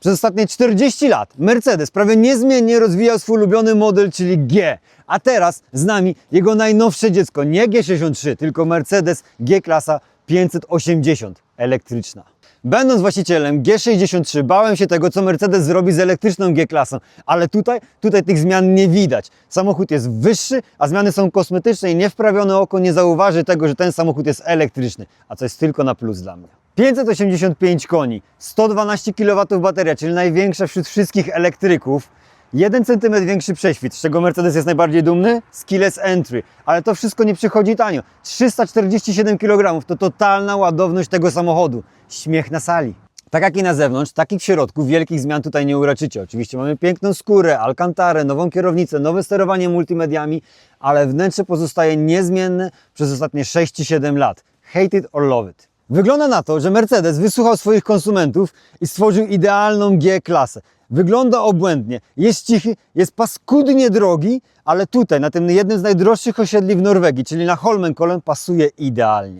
Przez ostatnie 40 lat Mercedes prawie niezmiennie rozwijał swój ulubiony model, czyli G. A teraz z nami jego najnowsze dziecko, nie G63, tylko Mercedes G-klasa 580 elektryczna. Będąc właścicielem G63 bałem się tego, co Mercedes zrobi z elektryczną G-klasą, ale tutaj, tutaj tych zmian nie widać. Samochód jest wyższy, a zmiany są kosmetyczne i niewprawione oko nie zauważy tego, że ten samochód jest elektryczny, a co jest tylko na plus dla mnie. 585 koni, 112 kW bateria, czyli największa wśród wszystkich elektryków. 1 cm większy prześwit, z czego Mercedes jest najbardziej dumny? Keyless entry. Ale to wszystko nie przychodzi tanio. 347 kg to totalna ładowność tego samochodu. Śmiech na sali. Tak jak i na zewnątrz, takich w środku wielkich zmian tutaj nie uraczycie. Oczywiście mamy piękną skórę, alkantarę, nową kierownicę, nowe sterowanie multimediami, ale wnętrze pozostaje niezmienne przez ostatnie 6 czy 7 lat. Hate it or love it. Wygląda na to, że Mercedes wysłuchał swoich konsumentów i stworzył idealną G-klasę. Wygląda obłędnie, jest cichy, jest paskudnie drogi, ale tutaj, na tym jednym z najdroższych osiedli w Norwegii, czyli na Holmenkollen, pasuje idealnie.